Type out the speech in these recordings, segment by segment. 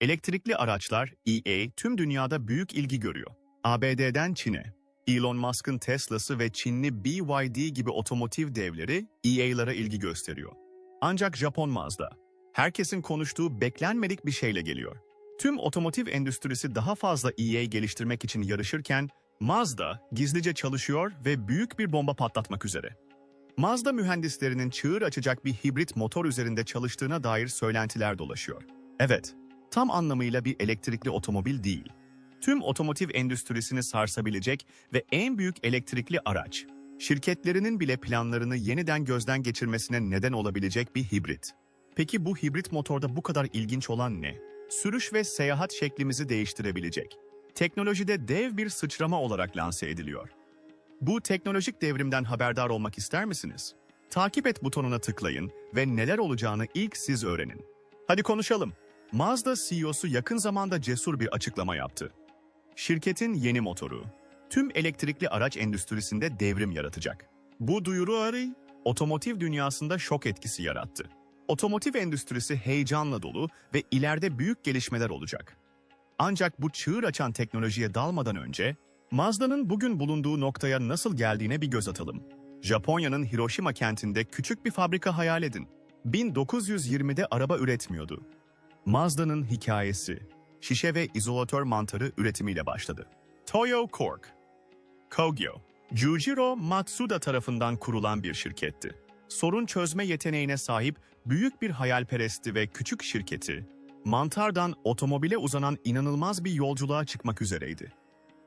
Elektrikli araçlar EA tüm dünyada büyük ilgi görüyor. ABD'den Çin'e. Elon Musk'ın Tesla'sı ve Çinli BYD gibi otomotiv devleri EA'lara ilgi gösteriyor. Ancak Japon Mazda, herkesin konuştuğu beklenmedik bir şeyle geliyor. Tüm otomotiv endüstrisi daha fazla EA geliştirmek için yarışırken, Mazda gizlice çalışıyor ve büyük bir bomba patlatmak üzere. Mazda mühendislerinin çığır açacak bir hibrit motor üzerinde çalıştığına dair söylentiler dolaşıyor. Evet, tam anlamıyla bir elektrikli otomobil değil. Tüm otomotiv endüstrisini sarsabilecek ve en büyük elektrikli araç. Şirketlerinin bile planlarını yeniden gözden geçirmesine neden olabilecek bir hibrit. Peki bu hibrit motorda bu kadar ilginç olan ne? Sürüş ve seyahat şeklimizi değiştirebilecek. Teknolojide dev bir sıçrama olarak lanse ediliyor. Bu teknolojik devrimden haberdar olmak ister misiniz? Takip et butonuna tıklayın ve neler olacağını ilk siz öğrenin. Hadi konuşalım. Mazda CEO'su yakın zamanda cesur bir açıklama yaptı. Şirketin yeni motoru, tüm elektrikli araç endüstrisinde devrim yaratacak. Bu duyuru arayı, otomotiv dünyasında şok etkisi yarattı. Otomotiv endüstrisi heyecanla dolu ve ileride büyük gelişmeler olacak. Ancak bu çığır açan teknolojiye dalmadan önce, Mazda'nın bugün bulunduğu noktaya nasıl geldiğine bir göz atalım. Japonya'nın Hiroşima kentinde küçük bir fabrika hayal edin. 1920'de araba üretmiyordu. Mazda'nın hikayesi, şişe ve izolatör mantarı üretimiyle başladı. Toyo Cork, Kogyo, Jujiro Matsuda tarafından kurulan bir şirketti. Sorun çözme yeteneğine sahip büyük bir hayalperestti ve küçük şirketi, mantardan otomobile uzanan inanılmaz bir yolculuğa çıkmak üzereydi.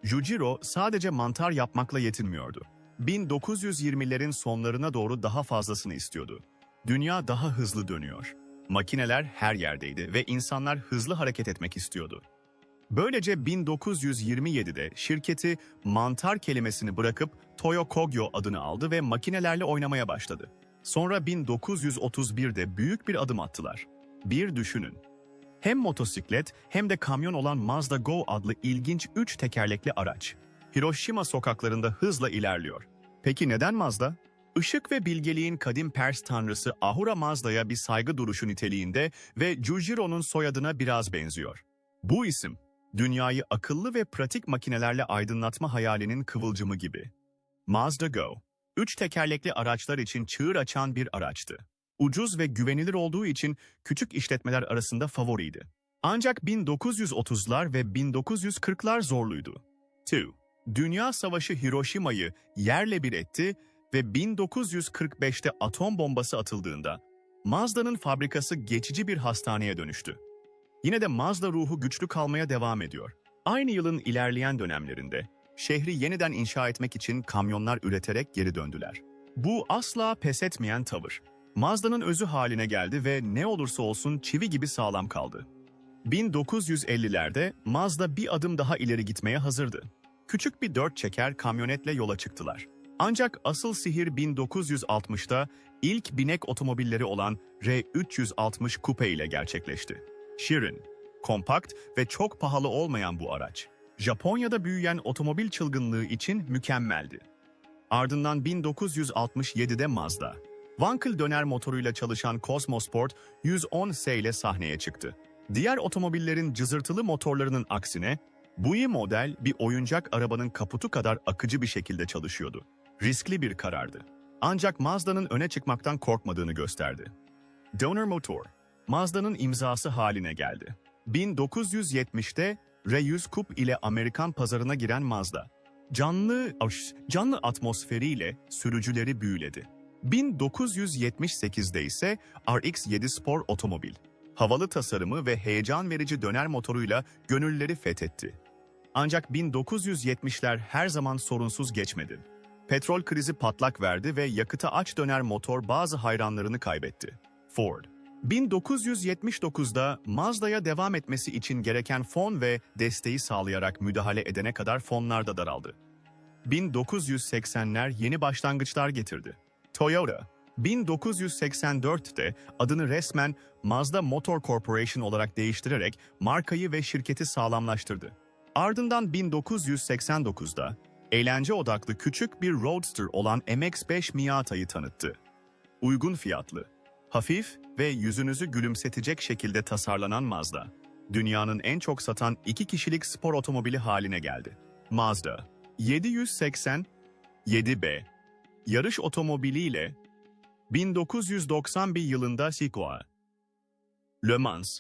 Jujiro sadece mantar yapmakla yetinmiyordu. 1920'lerin sonlarına doğru daha fazlasını istiyordu. Dünya daha hızlı dönüyor. Makineler her yerdeydi ve insanlar hızlı hareket etmek istiyordu. Böylece 1927'de şirketi mantar kelimesini bırakıp Toyo Kogyo adını aldı ve makinelerle oynamaya başladı. Sonra 1931'de büyük bir adım attılar. Bir düşünün. Hem motosiklet hem de kamyon olan Mazda Go adlı ilginç üç tekerlekli araç. Hiroşima sokaklarında hızla ilerliyor. Peki neden Mazda? Işık ve bilgeliğin kadim Pers tanrısı Ahura Mazda'ya bir saygı duruşu niteliğinde ve Jujiro'nun soyadına biraz benziyor. Bu isim, dünyayı akıllı ve pratik makinelerle aydınlatma hayalinin kıvılcımı gibi. Mazda Go, üç tekerlekli araçlar için çığır açan bir araçtı. Ucuz ve güvenilir olduğu için küçük işletmeler arasında favoriydi. Ancak 1930'lar ve 1940'lar zorluydu. 2. Dünya Savaşı Hiroşima'yı yerle bir etti ve 1945'te atom bombası atıldığında Mazda'nın fabrikası geçici bir hastaneye dönüştü. Yine de Mazda ruhu güçlü kalmaya devam ediyor. Aynı yılın ilerleyen dönemlerinde şehri yeniden inşa etmek için kamyonlar üreterek geri döndüler. Bu asla pes etmeyen tavır. Mazda'nın özü haline geldi ve ne olursa olsun çivi gibi sağlam kaldı. 1950'lerde Mazda bir adım daha ileri gitmeye hazırdı. Küçük bir dört çeker kamyonetle yola çıktılar. Ancak asıl sihir 1960'da ilk binek otomobilleri olan R360 Coupe ile gerçekleşti. Şirin, kompakt ve çok pahalı olmayan bu araç, Japonya'da büyüyen otomobil çılgınlığı için mükemmeldi. Ardından 1967'de Mazda, Wankel döner motoruyla çalışan Cosmosport 110S ile sahneye çıktı. Diğer otomobillerin cızırtılı motorlarının aksine, bu model bir oyuncak arabanın kaputu kadar akıcı bir şekilde çalışıyordu. Riskli bir karardı. Ancak Mazda'nın öne çıkmaktan korkmadığını gösterdi. Donor Motor, Mazda'nın imzası haline geldi. 1970'te R100 Coupe ile Amerikan pazarına giren Mazda, canlı, canlı atmosferiyle sürücüleri büyüledi. 1978'de ise RX-7 Spor otomobil, havalı tasarımı ve heyecan verici döner motoruyla gönülleri fethetti. Ancak 1970'ler her zaman sorunsuz geçmedi. Petrol krizi patlak verdi ve yakıta aç döner motor bazı hayranlarını kaybetti. Ford, 1979'da Mazda'ya devam etmesi için gereken fon ve desteği sağlayarak müdahale edene kadar fonlar da daraldı. 1980'ler yeni başlangıçlar getirdi. Toyota, 1984'te adını resmen Mazda Motor Corporation olarak değiştirerek markayı ve şirketi sağlamlaştırdı. Ardından 1989'da eğlence odaklı küçük bir roadster olan MX-5 Miata'yı tanıttı. Uygun fiyatlı, hafif ve yüzünüzü gülümsetecek şekilde tasarlanan Mazda, dünyanın en çok satan iki kişilik spor otomobili haline geldi. Mazda 780 7B yarış otomobiliyle 1991 yılında Sigua Le Mans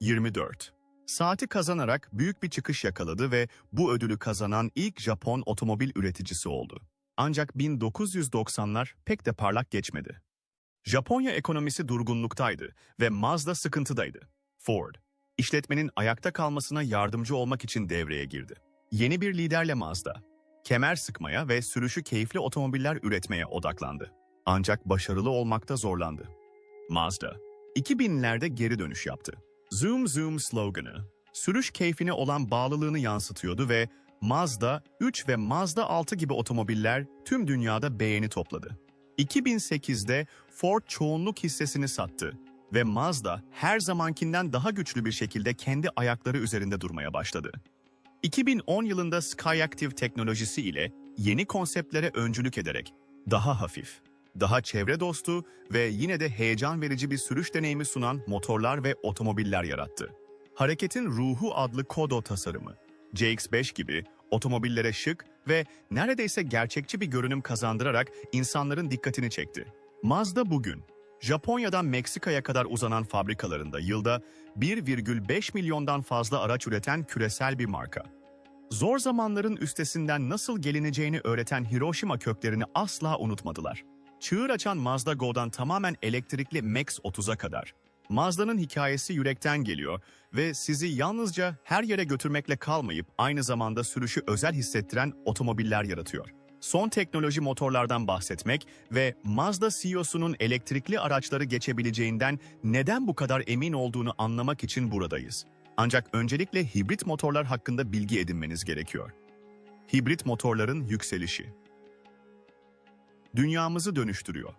24 saati kazanarak büyük bir çıkış yakaladı ve bu ödülü kazanan ilk Japon otomobil üreticisi oldu. Ancak 1990'lar pek de parlak geçmedi. Japonya ekonomisi durgunluktaydı ve Mazda sıkıntıdaydı. Ford, işletmenin ayakta kalmasına yardımcı olmak için devreye girdi. Yeni bir liderle Mazda, kemer sıkmaya ve sürüşü keyifli otomobiller üretmeye odaklandı. Ancak başarılı olmakta zorlandı. Mazda, 2000'lerde geri dönüş yaptı. Zoom Zoom sloganı, sürüş keyfine olan bağlılığını yansıtıyordu ve Mazda 3 ve Mazda 6 gibi otomobiller tüm dünyada beğeni topladı. 2008'de Ford çoğunluk hissesini sattı ve Mazda her zamankinden daha güçlü bir şekilde kendi ayakları üzerinde durmaya başladı. 2010 yılında Skyactiv teknolojisi ile yeni konseptlere öncülük ederek daha hafif, daha çevre dostu ve yine de heyecan verici bir sürüş deneyimi sunan motorlar ve otomobiller yarattı. Hareketin Ruhu adlı Kodo tasarımı, CX-5 gibi otomobillere şık ve neredeyse gerçekçi bir görünüm kazandırarak insanların dikkatini çekti. Mazda bugün, Japonya'dan Meksika'ya kadar uzanan fabrikalarında yılda 1,5 milyondan fazla araç üreten küresel bir marka. Zor zamanların üstesinden nasıl gelineceğini öğreten Hiroşima köklerini asla unutmadılar. Çığır açan Mazda Go'dan tamamen elektrikli Max-30'a kadar. Mazda'nın hikayesi yürekten geliyor ve sizi yalnızca her yere götürmekle kalmayıp aynı zamanda sürüşü özel hissettiren otomobiller yaratıyor. Son teknoloji motorlardan bahsetmek ve Mazda CEO'sunun elektrikli araçları geçebileceğinden neden bu kadar emin olduğunu anlamak için buradayız. Ancak öncelikle hibrit motorlar hakkında bilgi edinmeniz gerekiyor. Hibrit motorların yükselişi. Dünyamızı dönüştürüyor.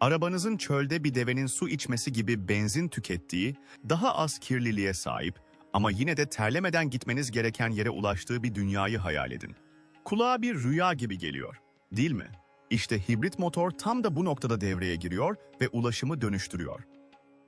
Arabanızın çölde bir devenin su içmesi gibi benzin tükettiği, daha az kirliliğe sahip ama yine de terlemeden gitmeniz gereken yere ulaştığı bir dünyayı hayal edin. Kulağa bir rüya gibi geliyor, değil mi? İşte hibrit motor tam da bu noktada devreye giriyor ve ulaşımı dönüştürüyor.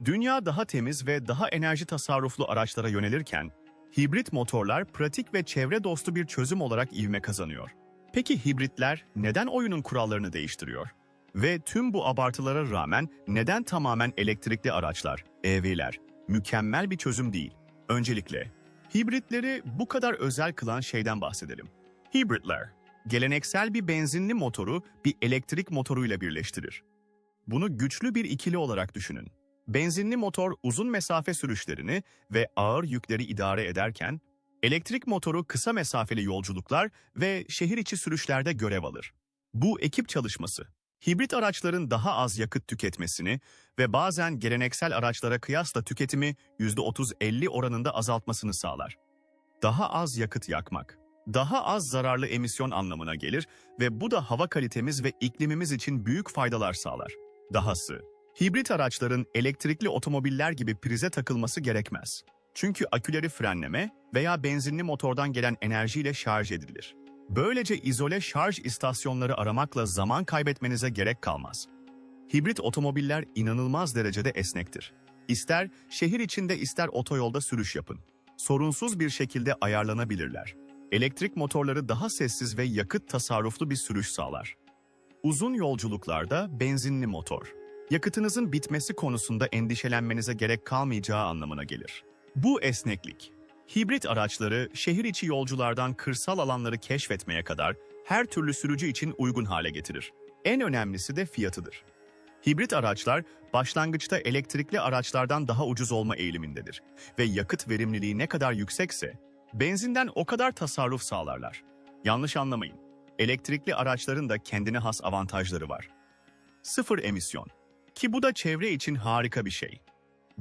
Dünya daha temiz ve daha enerji tasarruflu araçlara yönelirken, hibrit motorlar pratik ve çevre dostu bir çözüm olarak ivme kazanıyor. Peki hibritler neden oyunun kurallarını değiştiriyor? Ve tüm bu abartılara rağmen neden tamamen elektrikli araçlar, EV'ler, mükemmel bir çözüm değil? Öncelikle, hibritleri bu kadar özel kılan şeyden bahsedelim. Hibritler, geleneksel bir benzinli motoru bir elektrik motoruyla birleştirir. Bunu güçlü bir ikili olarak düşünün. Benzinli motor uzun mesafe sürüşlerini ve ağır yükleri idare ederken, elektrik motoru kısa mesafeli yolculuklar ve şehir içi sürüşlerde görev alır. Bu ekip çalışması, hibrit araçların daha az yakıt tüketmesini ve bazen geleneksel araçlara kıyasla tüketimi %30-50 oranında azaltmasını sağlar. Daha az yakıt yakmak, daha az zararlı emisyon anlamına gelir ve bu da hava kalitemiz ve iklimimiz için büyük faydalar sağlar. Dahası, hibrit araçların elektrikli otomobiller gibi prize takılması gerekmez. Çünkü aküleri frenleme veya benzinli motordan gelen enerjiyle şarj edilir. Böylece izole şarj istasyonları aramakla zaman kaybetmenize gerek kalmaz. Hibrit otomobiller inanılmaz derecede esnektir. İster şehir içinde ister otoyolda sürüş yapın. Sorunsuz bir şekilde ayarlanabilirler. Elektrik motorları daha sessiz ve yakıt tasarruflu bir sürüş sağlar. Uzun yolculuklarda benzinli motor. Yakıtınızın bitmesi konusunda endişelenmenize gerek kalmayacağı anlamına gelir. Bu esneklik, hibrit araçları şehir içi yolculardan kırsal alanları keşfetmeye kadar her türlü sürücü için uygun hale getirir. En önemlisi de fiyatıdır. Hibrit araçlar başlangıçta elektrikli araçlardan daha ucuz olma eğilimindedir ve yakıt verimliliği ne kadar yüksekse benzinden o kadar tasarruf sağlarlar. Yanlış anlamayın. Elektrikli araçların da kendine has avantajları var. Sıfır emisyon. Ki bu da çevre için harika bir şey.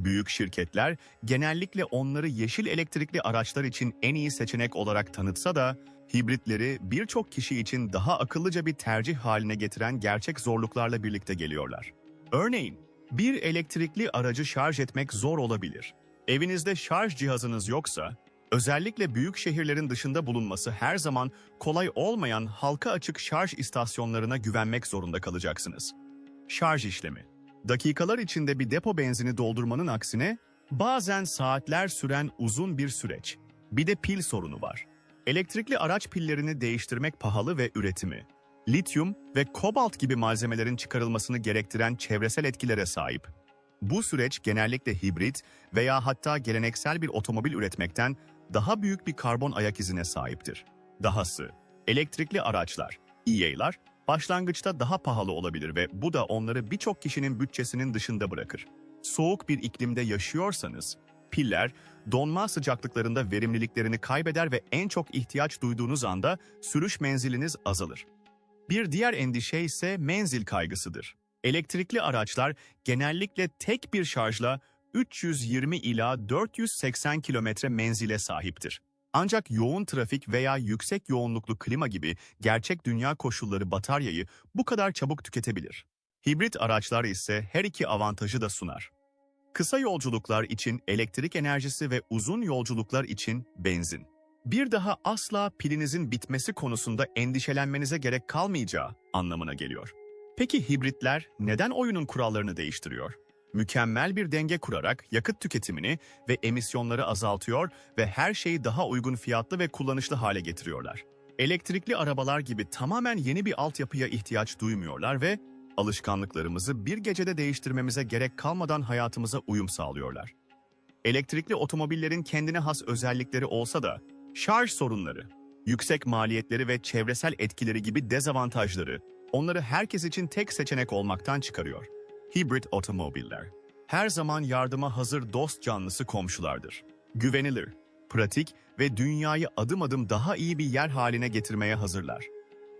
Büyük şirketler genellikle onları yeşil elektrikli araçlar için en iyi seçenek olarak tanıtsa da hibritleri birçok kişi için daha akıllıca bir tercih haline getiren gerçek zorluklarla birlikte geliyorlar. Örneğin, bir elektrikli aracı şarj etmek zor olabilir. Evinizde şarj cihazınız yoksa, özellikle büyük şehirlerin dışında bulunması her zaman kolay olmayan halka açık şarj istasyonlarına güvenmek zorunda kalacaksınız. Şarj işlemi Dakikalar içinde bir depo benzini doldurmanın aksine Bazen saatler süren uzun bir süreç. Bir de pil sorunu var. Elektrikli araç pillerini değiştirmek pahalı ve üretimi. Lityum ve kobalt gibi malzemelerin çıkarılmasını gerektiren çevresel etkilere sahip. Bu süreç genellikle hibrit veya hatta geleneksel bir otomobil üretmekten daha büyük bir karbon ayak izine sahiptir. Dahası, elektrikli araçlar, EA'lar başlangıçta daha pahalı olabilir ve bu da onları birçok kişinin bütçesinin dışında bırakır. Soğuk bir iklimde yaşıyorsanız, piller donma sıcaklıklarında verimliliklerini kaybeder ve en çok ihtiyaç duyduğunuz anda sürüş menziliniz azalır. Bir diğer endişe ise menzil kaygısıdır. Elektrikli araçlar genellikle tek bir şarjla 320 ila 480 kilometre menzile sahiptir. Ancak yoğun trafik veya yüksek yoğunluklu klima gibi gerçek dünya koşulları bataryayı bu kadar çabuk tüketebilir. Hibrit araçlar ise her iki avantajı da sunar. Kısa yolculuklar için elektrik enerjisi ve uzun yolculuklar için benzin. Bir daha asla pilinizin bitmesi konusunda endişelenmenize gerek kalmayacağı anlamına geliyor. Peki hibritler neden oyunun kurallarını değiştiriyor? Mükemmel bir denge kurarak yakıt tüketimini ve emisyonları azaltıyor ve her şeyi daha uygun fiyatlı ve kullanışlı hale getiriyorlar. Elektrikli arabalar gibi tamamen yeni bir altyapıya ihtiyaç duymuyorlar ve alışkanlıklarımızı bir gecede değiştirmemize gerek kalmadan hayatımıza uyum sağlıyorlar. Elektrikli otomobillerin kendine has özellikleri olsa da şarj sorunları, yüksek maliyetleri ve çevresel etkileri gibi dezavantajları onları herkes için tek seçenek olmaktan çıkarıyor. Hibrit otomobiller her zaman yardıma hazır dost canlısı komşulardır. Güvenilir, pratik ve dünyayı adım adım daha iyi bir yer haline getirmeye hazırlar.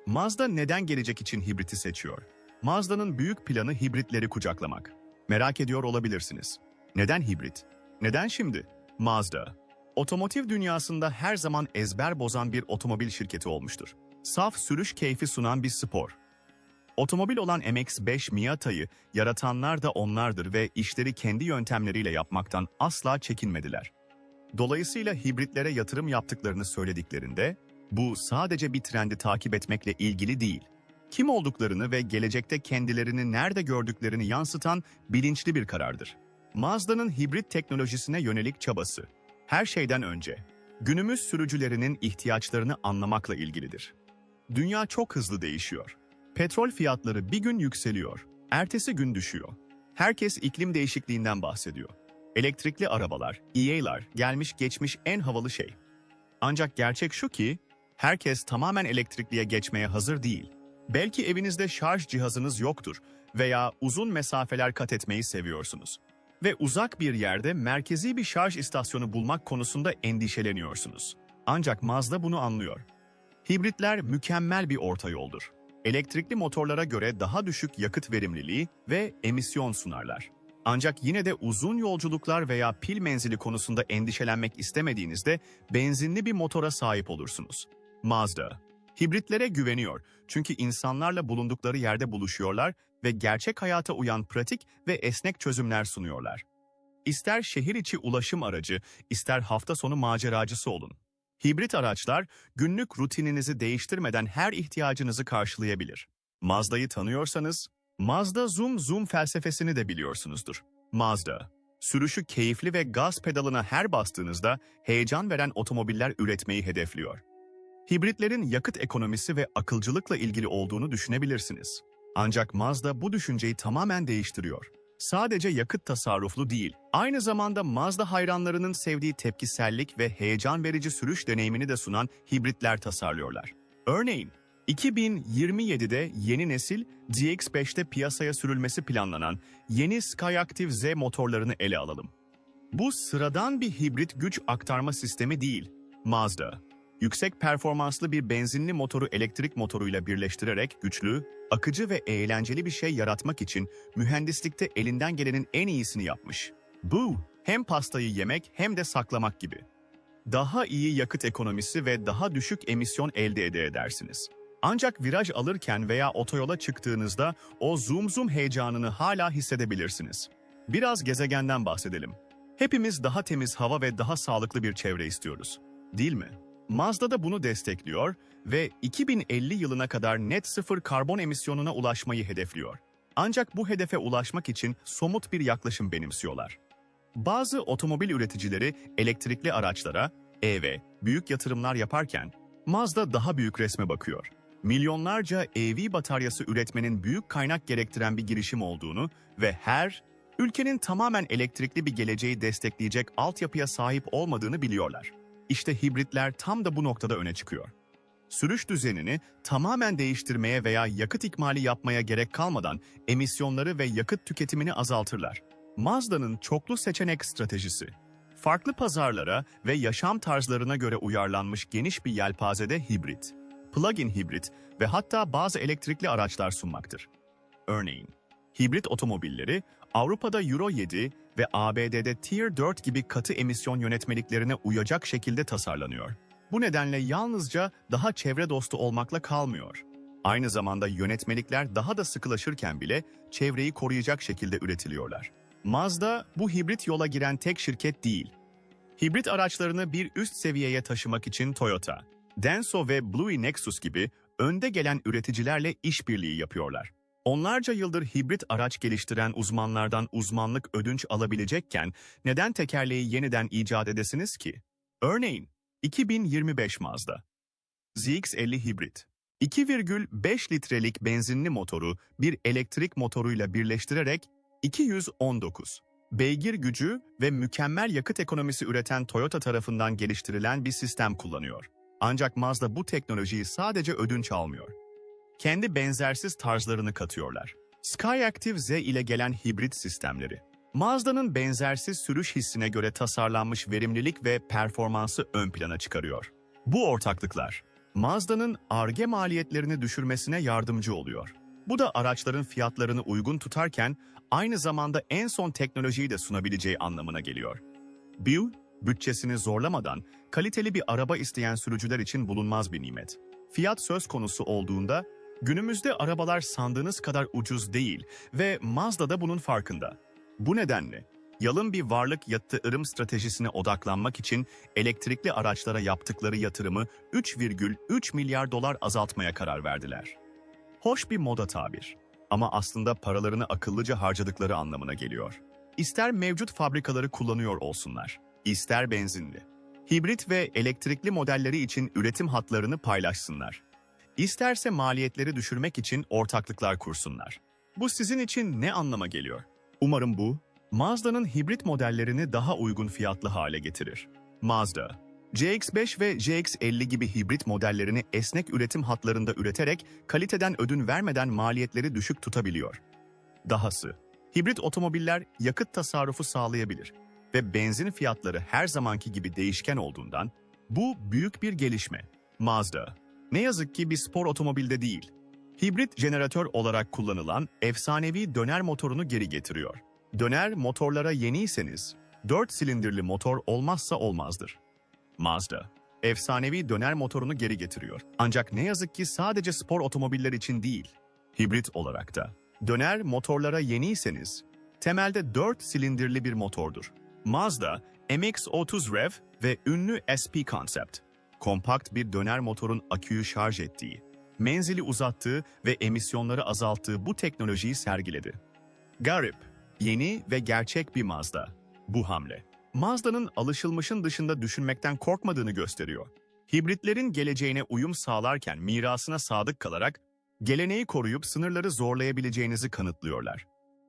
Mazda neden gelecek için hibriti seçiyor? Mazda'nın büyük planı hibritleri kucaklamak. Merak ediyor olabilirsiniz. Neden hibrit? Neden şimdi? Mazda, otomotiv dünyasında her zaman ezber bozan bir otomobil şirketi olmuştur. Saf sürüş keyfi sunan bir spor. Otomobil olan MX-5 Miata'yı yaratanlar da onlardır ve işleri kendi yöntemleriyle yapmaktan asla çekinmediler. Dolayısıyla hibritlere yatırım yaptıklarını söylediklerinde, bu sadece bir trendi takip etmekle ilgili değil, kim olduklarını ve gelecekte kendilerini nerede gördüklerini yansıtan bilinçli bir karardır. Mazda'nın hibrit teknolojisine yönelik çabası, her şeyden önce, günümüz sürücülerinin ihtiyaçlarını anlamakla ilgilidir. Dünya çok hızlı değişiyor. Petrol fiyatları bir gün yükseliyor, ertesi gün düşüyor. Herkes iklim değişikliğinden bahsediyor. Elektrikli arabalar, EA'lar gelmiş geçmiş en havalı şey. Ancak gerçek şu ki, herkes tamamen elektrikliye geçmeye hazır değil. Belki evinizde şarj cihazınız yoktur veya uzun mesafeler kat etmeyi seviyorsunuz. Ve uzak bir yerde merkezi bir şarj istasyonu bulmak konusunda endişeleniyorsunuz. Ancak Mazda bunu anlıyor. Hibritler mükemmel bir orta yoldur. Elektrikli motorlara göre daha düşük yakıt verimliliği ve emisyon sunarlar. Ancak yine de uzun yolculuklar veya pil menzili konusunda endişelenmek istemediğinizde benzinli bir motora sahip olursunuz. Mazda, hibritlere güveniyor çünkü insanlarla bulundukları yerde buluşuyorlar ve gerçek hayata uyan pratik ve esnek çözümler sunuyorlar. İster şehir içi ulaşım aracı, ister hafta sonu maceracısı olun. Hibrit araçlar günlük rutininizi değiştirmeden her ihtiyacınızı karşılayabilir. Mazda'yı tanıyorsanız, Mazda Zoom Zoom felsefesini de biliyorsunuzdur. Mazda, sürüşü keyifli ve gaz pedalına her bastığınızda heyecan veren otomobiller üretmeyi hedefliyor. Hibritlerin yakıt ekonomisi ve akılcılıkla ilgili olduğunu düşünebilirsiniz. Ancak Mazda bu düşünceyi tamamen değiştiriyor. Sadece yakıt tasarruflu değil, aynı zamanda Mazda hayranlarının sevdiği tepkisellik ve heyecan verici sürüş deneyimini de sunan hibritler tasarlıyorlar. Örneğin, 2027'de yeni nesil DX5'te piyasaya sürülmesi planlanan yeni Skyactiv Z motorlarını ele alalım. Bu sıradan bir hibrit güç aktarma sistemi değil. Mazda, yüksek performanslı bir benzinli motoru elektrik motoruyla birleştirerek güçlü, akıcı ve eğlenceli bir şey yaratmak için mühendislikte elinden gelenin en iyisini yapmış. Bu, hem pastayı yemek hem de saklamak gibi. Daha iyi yakıt ekonomisi ve daha düşük emisyon elde ede edersiniz. Ancak viraj alırken veya otoyola çıktığınızda o zoom zoom heyecanını hala hissedebilirsiniz. Biraz gezegenden bahsedelim. Hepimiz daha temiz hava ve daha sağlıklı bir çevre istiyoruz. Değil mi? Mazda da bunu destekliyor ve 2050 yılına kadar net sıfır karbon emisyonuna ulaşmayı hedefliyor. Ancak bu hedefe ulaşmak için somut bir yaklaşım benimsiyorlar. Bazı otomobil üreticileri elektrikli araçlara, EV, büyük yatırımlar yaparken Mazda daha büyük resme bakıyor. Milyonlarca EV bataryası üretmenin büyük kaynak gerektiren bir girişim olduğunu ve her ülkenin tamamen elektrikli bir geleceği destekleyecek altyapıya sahip olmadığını biliyorlar. İşte hibritler tam da bu noktada öne çıkıyor. Sürüş düzenini tamamen değiştirmeye veya yakıt ikmali yapmaya gerek kalmadan emisyonları ve yakıt tüketimini azaltırlar. Mazda'nın çoklu seçenek stratejisi. Farklı pazarlara ve yaşam tarzlarına göre uyarlanmış geniş bir yelpazede hibrit, plug-in hibrit ve hatta bazı elektrikli araçlar sunmaktır. Örneğin, hibrit otomobilleri Avrupa'da Euro 7 ve ABD'de Tier 4 gibi katı emisyon yönetmeliklerine uyacak şekilde tasarlanıyor. Bu nedenle yalnızca daha çevre dostu olmakla kalmıyor. Aynı zamanda yönetmelikler daha da sıkılaşırken bile çevreyi koruyacak şekilde üretiliyorlar. Mazda bu hibrit yola giren tek şirket değil. Hibrit araçlarını bir üst seviyeye taşımak için Toyota, Denso ve Blue Nexus gibi önde gelen üreticilerle işbirliği yapıyorlar. Onlarca yıldır hibrit araç geliştiren uzmanlardan uzmanlık ödünç alabilecekken neden tekerleği yeniden icat edesiniz ki? Örneğin 2025 Mazda ZX-50 hibrit 2,5 litrelik benzinli motoru bir elektrik motoruyla birleştirerek 219 beygir gücü ve mükemmel yakıt ekonomisi üreten Toyota tarafından geliştirilen bir sistem kullanıyor. Ancak Mazda bu teknolojiyi sadece ödünç almıyor. Kendi benzersiz tarzlarını katıyorlar. Skyactiv Z ile gelen hibrit sistemleri. Mazda'nın benzersiz sürüş hissine göre tasarlanmış verimlilik ve performansı ön plana çıkarıyor. Bu ortaklıklar, Mazda'nın ARGE maliyetlerini düşürmesine yardımcı oluyor. Bu da araçların fiyatlarını uygun tutarken aynı zamanda en son teknolojiyi de sunabileceği anlamına geliyor. Bill, bütçesini zorlamadan kaliteli bir araba isteyen sürücüler için bulunmaz bir nimet. Fiyat söz konusu olduğunda günümüzde arabalar sandığınız kadar ucuz değil ve Mazda da bunun farkında. Bu nedenle yalın bir varlık yatırım stratejisine odaklanmak için elektrikli araçlara yaptıkları yatırımı 3,3 milyar dolar azaltmaya karar verdiler. Hoş bir moda tabir ama aslında paralarını akıllıca harcadıkları anlamına geliyor. İster mevcut fabrikaları kullanıyor olsunlar, ister benzinli. Hibrit ve elektrikli modelleri için üretim hatlarını paylaşsınlar. İsterse maliyetleri düşürmek için ortaklıklar kursunlar. Bu sizin için ne anlama geliyor? Umarım bu, Mazda'nın hibrit modellerini daha uygun fiyatlı hale getirir. Mazda, CX-5 ve CX-50 gibi hibrit modellerini esnek üretim hatlarında üreterek kaliteden ödün vermeden maliyetleri düşük tutabiliyor. Dahası, hibrit otomobiller yakıt tasarrufu sağlayabilir ve benzin fiyatları her zamanki gibi değişken olduğundan bu büyük bir gelişme. Mazda, ne yazık ki bir spor otomobilde değil, hibrit jeneratör olarak kullanılan efsanevi döner motorunu geri getiriyor. Döner motorlara yeniyseniz, 4 silindirli motor olmazsa olmazdır. Mazda, efsanevi döner motorunu geri getiriyor. Ancak ne yazık ki sadece spor otomobiller için değil, hibrit olarak da. Döner motorlara yeniyseniz, temelde 4 silindirli bir motordur. Mazda, MX-30 Rev ve ünlü SP Concept, kompakt bir döner motorun aküyü şarj ettiği, menzili uzattığı ve emisyonları azalttığı bu teknolojiyi sergiledi. Garip, yeni ve gerçek bir Mazda. Bu hamle, Mazda'nın alışılmışın dışında düşünmekten korkmadığını gösteriyor. Hibritlerin geleceğine uyum sağlarken mirasına sadık kalarak, geleneği koruyup sınırları zorlayabileceğinizi kanıtlıyorlar.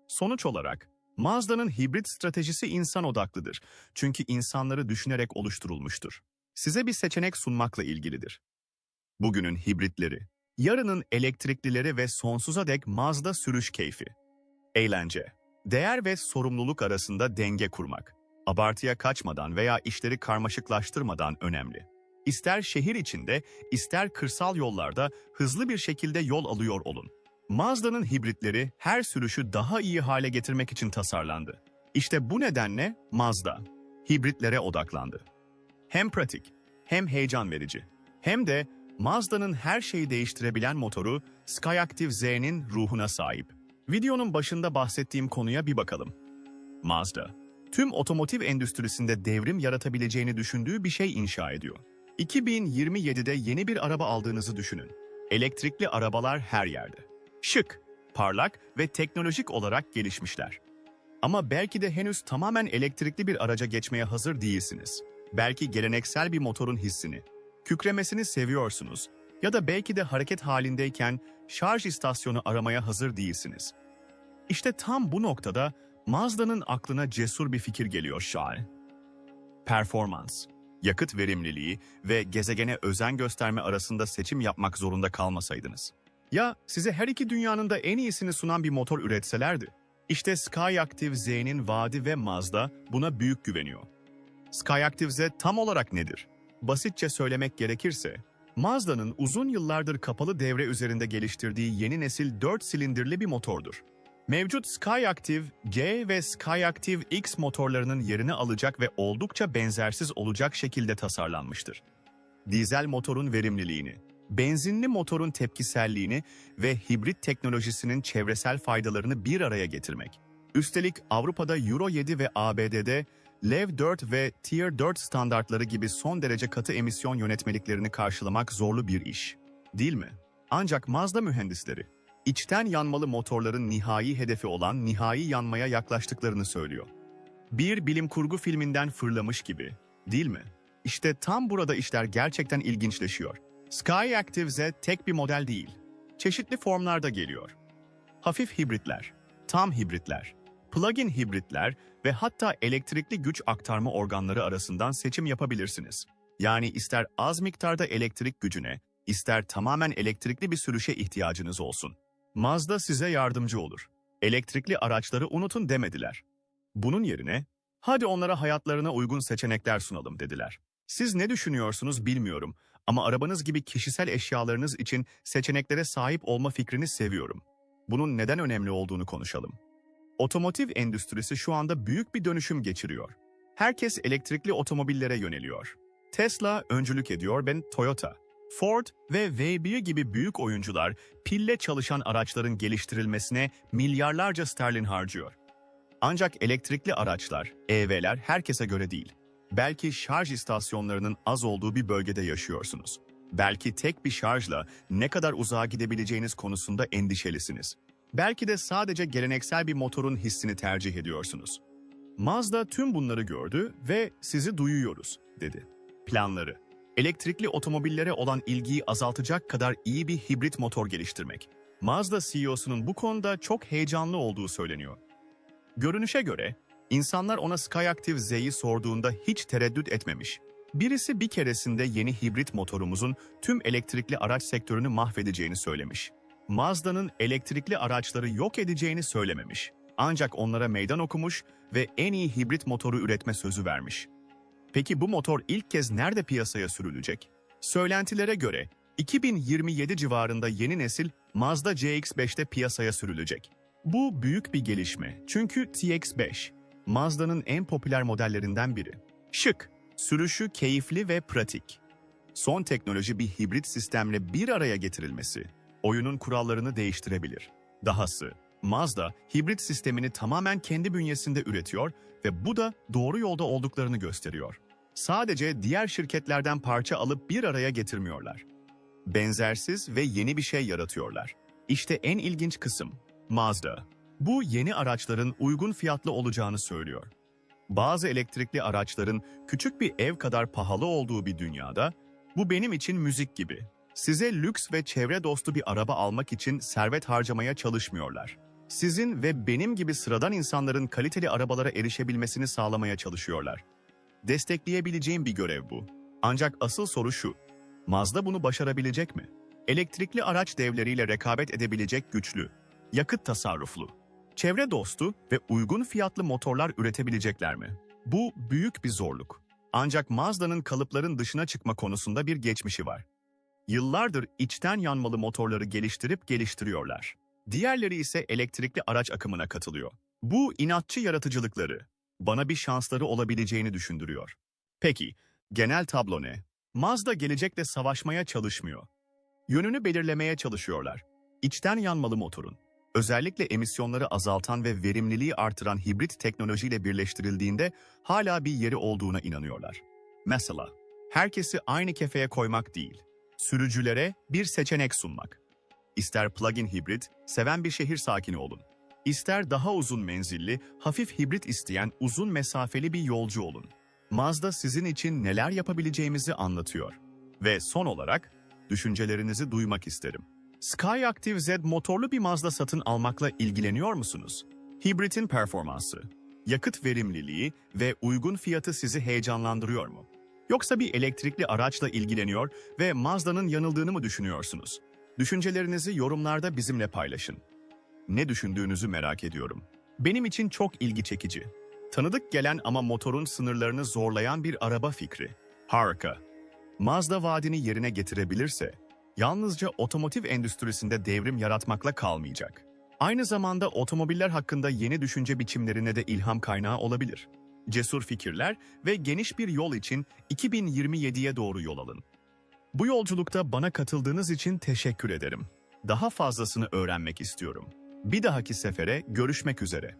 Sonuç olarak, Mazda'nın hibrit stratejisi insan odaklıdır. Çünkü insanları düşünerek oluşturulmuştur. Size bir seçenek sunmakla ilgilidir. Bugünün hibritleri, yarının elektriklileri ve sonsuza dek Mazda sürüş keyfi. Eğlence, değer ve sorumluluk arasında denge kurmak. Abartıya kaçmadan veya işleri karmaşıklaştırmadan önemli. İster şehir içinde, ister kırsal yollarda hızlı bir şekilde yol alıyor olun. Mazda'nın hibritleri her sürüşü daha iyi hale getirmek için tasarlandı. İşte bu nedenle Mazda, hibritlere odaklandı. Hem pratik, hem heyecan verici, hem de Mazda'nın her şeyi değiştirebilen motoru Skyactiv Z'nin ruhuna sahip. Videonun başında bahsettiğim konuya bir bakalım. Mazda, tüm otomotiv endüstrisinde devrim yaratabileceğini düşündüğü bir şey inşa ediyor. 2027'de yeni bir araba aldığınızı düşünün. Elektrikli arabalar her yerde. Şık, parlak ve teknolojik olarak gelişmişler. Ama belki de henüz tamamen elektrikli bir araca geçmeye hazır değilsiniz. Belki geleneksel bir motorun hissini, kükremesini seviyorsunuz ya da belki de hareket halindeyken şarj istasyonu aramaya hazır değilsiniz. İşte tam bu noktada Mazda'nın aklına cesur bir fikir geliyor Charles. Performans, yakıt verimliliği ve gezegene özen gösterme arasında seçim yapmak zorunda kalmasaydınız. Ya size her iki dünyanın da en iyisini sunan bir motor üretselerdi? İşte Skyactiv Z'nin vaadi ve Mazda buna büyük güveniyor. Skyactiv Z tam olarak nedir? Basitçe söylemek gerekirse, Mazda'nın uzun yıllardır kapalı devre üzerinde geliştirdiği yeni nesil 4 silindirli bir motordur. Mevcut Skyactiv G ve Skyactiv X motorlarının yerini alacak ve oldukça benzersiz olacak şekilde tasarlanmıştır. Dizel motorun verimliliğini, benzinli motorun tepkiselliğini ve hibrit teknolojisinin çevresel faydalarını bir araya getirmek. Üstelik Avrupa'da Euro 7 ve ABD'de LEV 4 ve Tier 4 standartları gibi son derece katı emisyon yönetmeliklerini karşılamak zorlu bir iş. Değil mi? Ancak Mazda mühendisleri, içten yanmalı motorların nihai hedefi olan nihai yanmaya yaklaştıklarını söylüyor. Bir bilim kurgu filminden fırlamış gibi, değil mi? İşte tam burada işler gerçekten ilginçleşiyor. Skyactiv Z tek bir model değil. Çeşitli formlarda geliyor. Hafif hibritler, tam hibritler, plug-in hibritler ve hatta elektrikli güç aktarma organları arasından seçim yapabilirsiniz. Yani ister az miktarda elektrik gücüne, ister tamamen elektrikli bir sürüşe ihtiyacınız olsun. Mazda size yardımcı olur. Elektrikli araçları unutun demediler. Bunun yerine, hadi onlara hayatlarına uygun seçenekler sunalım dediler. Siz ne düşünüyorsunuz bilmiyorum ama arabanız gibi kişisel eşyalarınız için seçeneklere sahip olma fikrini seviyorum. Bunun neden önemli olduğunu konuşalım. Otomotiv endüstrisi şu anda büyük bir dönüşüm geçiriyor. Herkes elektrikli otomobillere yöneliyor. Tesla öncülük ediyor ben Toyota. Ford ve VW gibi büyük oyuncular pille çalışan araçların geliştirilmesine milyarlarca sterlin harcıyor. Ancak elektrikli araçlar, EV'ler herkese göre değil. Belki şarj istasyonlarının az olduğu bir bölgede yaşıyorsunuz. Belki tek bir şarjla ne kadar uzağa gidebileceğiniz konusunda endişelisiniz. Belki de sadece geleneksel bir motorun hissini tercih ediyorsunuz. Mazda tüm bunları gördü ve sizi duyuyoruz, dedi. Planları. Elektrikli otomobillere olan ilgiyi azaltacak kadar iyi bir hibrit motor geliştirmek. Mazda CEO'sunun bu konuda çok heyecanlı olduğu söyleniyor. Görünüşe göre, insanlar ona Skyactiv Z'yi sorduğunda hiç tereddüt etmemiş. Birisi bir keresinde yeni hibrit motorumuzun tüm elektrikli araç sektörünü mahvedeceğini söylemiş. Mazda'nın elektrikli araçları yok edeceğini söylememiş. Ancak onlara meydan okumuş ve en iyi hibrit motoru üretme sözü vermiş. Peki bu motor ilk kez nerede piyasaya sürülecek? Söylentilere göre 2027 civarında yeni nesil Mazda CX-5'te piyasaya sürülecek. Bu büyük bir gelişme çünkü TX-5, Mazda'nın en popüler modellerinden biri. Şık, sürüşü keyifli ve pratik. Son teknoloji bir hibrit sistemle bir araya getirilmesi, oyunun kurallarını değiştirebilir. Dahası, Mazda hibrit sistemini tamamen kendi bünyesinde üretiyor ve bu da doğru yolda olduklarını gösteriyor. Sadece diğer şirketlerden parça alıp bir araya getirmiyorlar. Benzersiz ve yeni bir şey yaratıyorlar. İşte en ilginç kısım, Mazda. Bu yeni araçların uygun fiyatlı olacağını söylüyor. Bazı elektrikli araçların küçük bir ev kadar pahalı olduğu bir dünyada, bu benim için müzik gibi. Size lüks ve çevre dostu bir araba almak için servet harcamaya çalışmıyorlar. Sizin ve benim gibi sıradan insanların kaliteli arabalara erişebilmesini sağlamaya çalışıyorlar. Destekleyebileceğim bir görev bu. Ancak asıl soru şu, Mazda bunu başarabilecek mi? Elektrikli araç devleriyle rekabet edebilecek güçlü, yakıt tasarruflu, çevre dostu ve uygun fiyatlı motorlar üretebilecekler mi? Bu büyük bir zorluk. Ancak Mazda'nın kalıpların dışına çıkma konusunda bir geçmişi var. Yıllardır içten yanmalı motorları geliştirip geliştiriyorlar. Diğerleri ise elektrikli araç akımına katılıyor. Bu inatçı yaratıcılıkları bana bir şansları olabileceğini düşündürüyor. Peki, genel tablo ne? Mazda gelecekle savaşmaya çalışmıyor. Yönünü belirlemeye çalışıyorlar. İçten yanmalı motorun, özellikle emisyonları azaltan ve verimliliği artıran hibrit teknolojiyle birleştirildiğinde hala bir yeri olduğuna inanıyorlar. Mesela, herkesi aynı kefeye koymak değil, sürücülere bir seçenek sunmak. İster plug-in hibrit, seven bir şehir sakini olun. ister daha uzun menzilli, hafif hibrit isteyen uzun mesafeli bir yolcu olun. Mazda sizin için neler yapabileceğimizi anlatıyor. Ve son olarak, düşüncelerinizi duymak isterim. Skyactiv Z motorlu bir Mazda satın almakla ilgileniyor musunuz? Hibritin performansı, yakıt verimliliği ve uygun fiyatı sizi heyecanlandırıyor mu? Yoksa bir elektrikli araçla ilgileniyor ve Mazda'nın yanıldığını mı düşünüyorsunuz? Düşüncelerinizi yorumlarda bizimle paylaşın. Ne düşündüğünüzü merak ediyorum. Benim için çok ilgi çekici. Tanıdık gelen ama motorun sınırlarını zorlayan bir araba fikri. Harika. Mazda vaadini yerine getirebilirse, yalnızca otomotiv endüstrisinde devrim yaratmakla kalmayacak. Aynı zamanda otomobiller hakkında yeni düşünce biçimlerine de ilham kaynağı olabilir. Cesur fikirler ve geniş bir yol için 2027'ye doğru yol alın. Bu yolculukta bana katıldığınız için teşekkür ederim. Daha fazlasını öğrenmek istiyorum. Bir dahaki sefere görüşmek üzere.